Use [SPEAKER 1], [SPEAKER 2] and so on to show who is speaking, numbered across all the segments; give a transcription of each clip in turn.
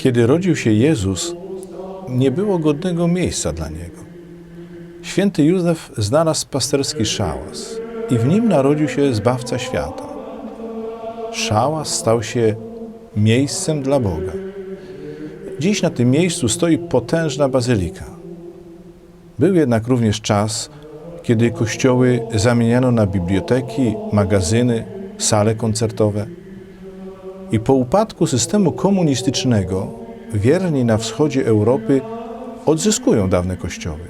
[SPEAKER 1] Kiedy rodził się Jezus, nie było godnego miejsca dla niego. Święty Józef znalazł pasterski szałas i w nim narodził się Zbawca świata. Szałas stał się miejscem dla Boga. Dziś na tym miejscu stoi potężna bazylika. Był jednak również czas, kiedy kościoły zamieniano na biblioteki, magazyny, sale koncertowe. I po upadku systemu komunistycznego wierni na wschodzie Europy odzyskują dawne kościoły.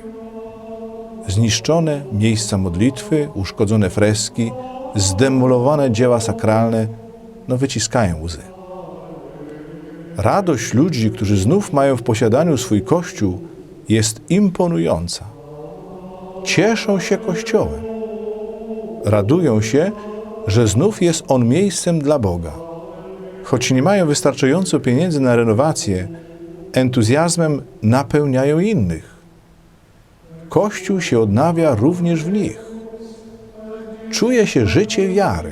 [SPEAKER 1] Zniszczone miejsca modlitwy, uszkodzone freski, zdemolowane dzieła sakralne, no wyciskają łzy. Radość ludzi, którzy znów mają w posiadaniu swój kościół, jest imponująca. Cieszą się kościołem. Radują się, że znów jest on miejscem dla Boga. Choć nie mają wystarczająco pieniędzy na renowację, entuzjazmem napełniają innych. Kościół się odnawia również w nich. Czuje się życie wiary.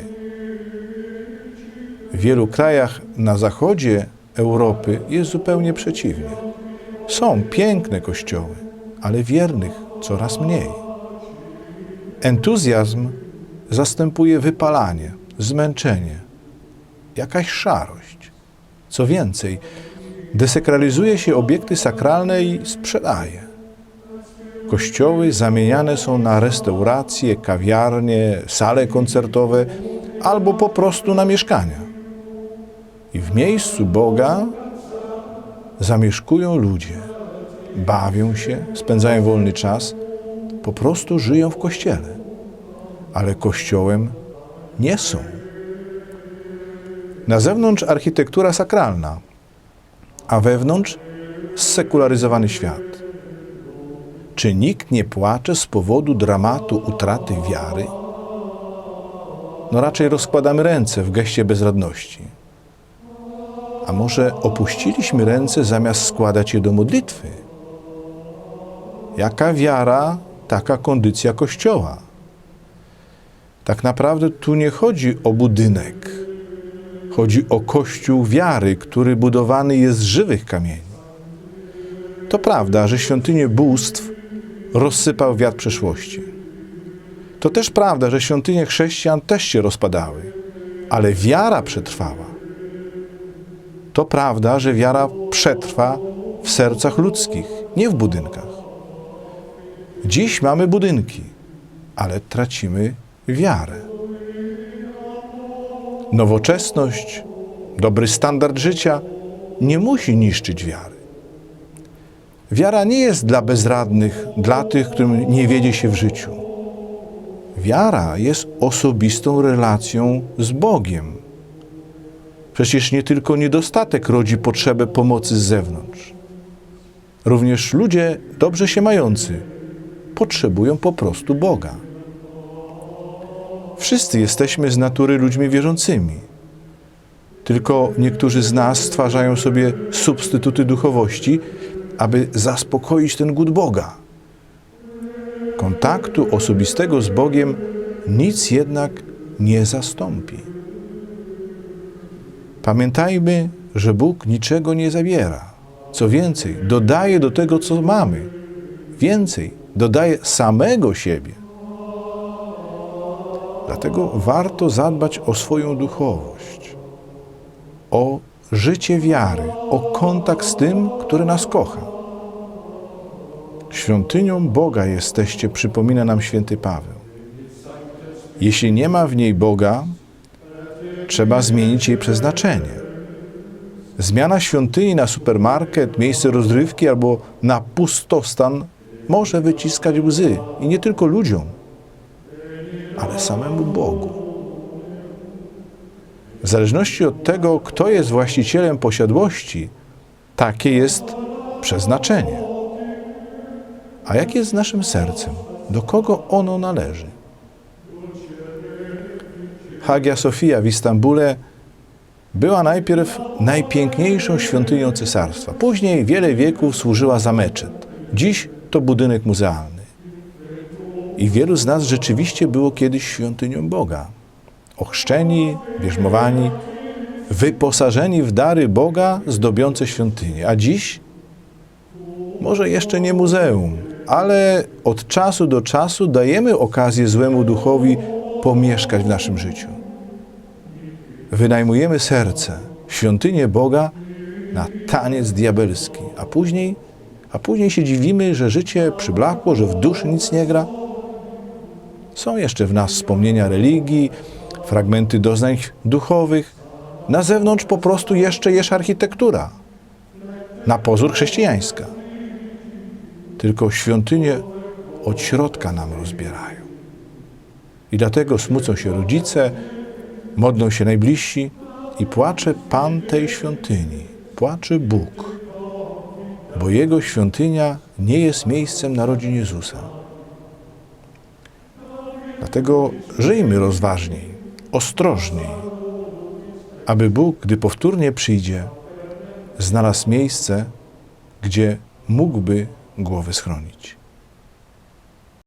[SPEAKER 1] W wielu krajach na zachodzie Europy jest zupełnie przeciwnie. Są piękne kościoły, ale wiernych coraz mniej. Entuzjazm zastępuje wypalanie, zmęczenie, jakaś szarość. Co więcej, desakralizuje się obiekty sakralne i sprzedaje. Kościoły zamieniane są na restauracje, kawiarnie, sale koncertowe albo po prostu na mieszkania. I w miejscu Boga zamieszkują ludzie, bawią się, spędzają wolny czas, po prostu żyją w kościele, ale kościołem nie są. Na zewnątrz architektura sakralna, a wewnątrz sekularyzowany świat. Czy nikt nie płacze z powodu dramatu utraty wiary? No raczej rozkładamy ręce w geście bezradności. A może opuściliśmy ręce zamiast składać je do modlitwy? Jaka wiara, taka kondycja Kościoła. Tak naprawdę tu nie chodzi o budynek. Chodzi o Kościół wiary, który budowany jest z żywych kamieni. To prawda, że świątynię bóstw rozsypał wiatr przeszłości. To też prawda, że świątynie chrześcijan też się rozpadały, ale wiara przetrwała. To prawda, że wiara przetrwa w sercach ludzkich, nie w budynkach. Dziś mamy budynki, ale tracimy wiarę. Nowoczesność, dobry standard życia nie musi niszczyć wiary. Wiara nie jest dla bezradnych, dla tych, którym nie wiedzie się w życiu. Wiara jest osobistą relacją z Bogiem. Przecież nie tylko niedostatek rodzi potrzebę pomocy z zewnątrz. Również ludzie dobrze się mający potrzebują po prostu Boga. Wszyscy jesteśmy z natury ludźmi wierzącymi. Tylko niektórzy z nas stwarzają sobie substytuty duchowości, aby zaspokoić ten głód Boga. Kontaktu osobistego z Bogiem nic jednak nie zastąpi. Pamiętajmy, że Bóg niczego nie zabiera. Co więcej, dodaje do tego, co mamy. Więcej, dodaje samego siebie. Dlatego warto zadbać o swoją duchowość, o życie wiary, o kontakt z tym, który nas kocha. Świątynią Boga jesteście, przypomina nam święty Paweł. Jeśli nie ma w niej Boga, trzeba zmienić jej przeznaczenie. Zmiana świątyni na supermarket, miejsce rozrywki albo na pustostan może wyciskać łzy i nie tylko ludziom, ale samemu Bogu. W zależności od tego, kto jest właścicielem posiadłości, takie jest przeznaczenie. A jakie jest z naszym sercem? Do kogo ono należy? Hagia Sofia w Istambule była najpierw najpiękniejszą świątynią cesarstwa. Później wiele wieków służyła za meczet. Dziś to budynek muzealny. I wielu z nas rzeczywiście było kiedyś świątynią Boga. Ochrzczeni, bierzmowani, wyposażeni w dary Boga zdobiące świątynię. A dziś może jeszcze nie muzeum, ale od czasu do czasu dajemy okazję złemu duchowi pomieszkać w naszym życiu. Wynajmujemy serce, świątynię Boga na taniec diabelski, a później, a później się dziwimy, że życie przyblakło, że w duszy nic nie gra. Są jeszcze w nas wspomnienia religii, fragmenty doznań duchowych. Na zewnątrz po prostu jeszcze jest architektura, na pozór chrześcijańska. Tylko świątynię od środka nam rozbierają. I dlatego smucą się rodzice, modlą się najbliżsi i płacze Pan tej świątyni, płacze Bóg, bo Jego świątynia nie jest miejscem narodzin Jezusa. Dlatego żyjmy rozważniej, ostrożniej, aby Bóg, gdy powtórnie przyjdzie, znalazł miejsce, gdzie mógłby głowy schronić.